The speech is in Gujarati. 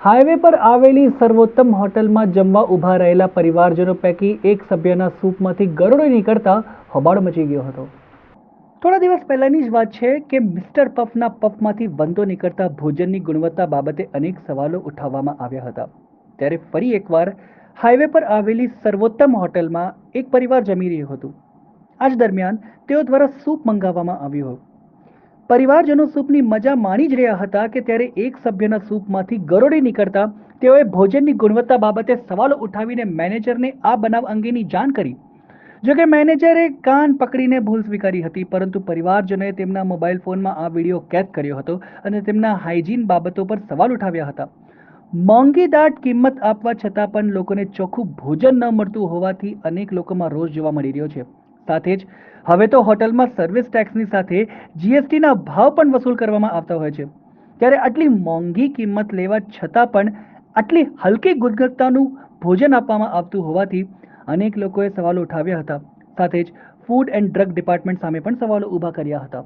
હાઈવે પર આવેલી સર્વોત્તમ હોટલમાં જમવા ઊભા રહેલા પરિવારજનો પૈકી એક સભ્યના સૂપમાંથી ગરોળી નીકળતા હોબાળો મચી ગયો હતો. થોડા દિવસ પહેલાંની જ વાત છે કે મિસ્ટર પફના પફમાંથી વંદો નીકળતા ભોજનની ગુણવત્તા બાબતે અનેક સવાલો ઉઠાવવામાં આવ્યા હતા. ત્યારે ફરી એકવાર હાઈવે પર આવેલી સર્વોત્તમ હોટલમાં એક પરિવાર જમી રહ્યું હતું. આ જ દરમિયાન તેઓ દ્વારા સૂપ મંગાવવામાં આવ્યું હતું પરિવારજનો સૂપની મજા માણી જ રહ્યા હતા કે ત્યારે એક સભ્યના સૂપમાંથી ગરોળી નીકળતા તેઓએ ભોજનની ગુણવત્તા બાબતે સવાલો ઉઠાવીને મેનેજરને આ બનાવ અંગેની જાણ કરી. જોકે મેનેજરે કાન પકડીને ભૂલ સ્વીકારી હતી, પરંતુ પરિવારજનોએ તેમના મોબાઈલ ફોનમાં આ વીડિયો કેદ કર્યો હતો અને તેમના હાઇજીન બાબતો પર સવાલ ઉઠાવ્યા હતા. મોંઘી દાટ કિંમત આપવા છતાં પણ લોકોને ચોખ્ખું ભોજન ન મળતું હોવાથી અનેક લોકોમાં રોષ જોવા મળી રહ્યો છે. સાથે જ હવે તો હોટલમાં સર્વિસ ટેક્સની સાથે જીએસટીના ભાવ પણ વસૂલ કરવામાં આવતા હોય છે. ત્યારે આટલી મોંઘી કિંમત લેવા છતાં પણ આટલી હલકી ગુણવત્તાનું ભોજન આપવામાં આવતું હોવાથી અનેક લોકોએ સવાલો ઉઠાવ્યા હતા. સાથે જ ફૂડ એન્ડ ડ્રગ ડિપાર્ટમેન્ટ સામે પણ સવાલો ઊભા કર્યા હતા.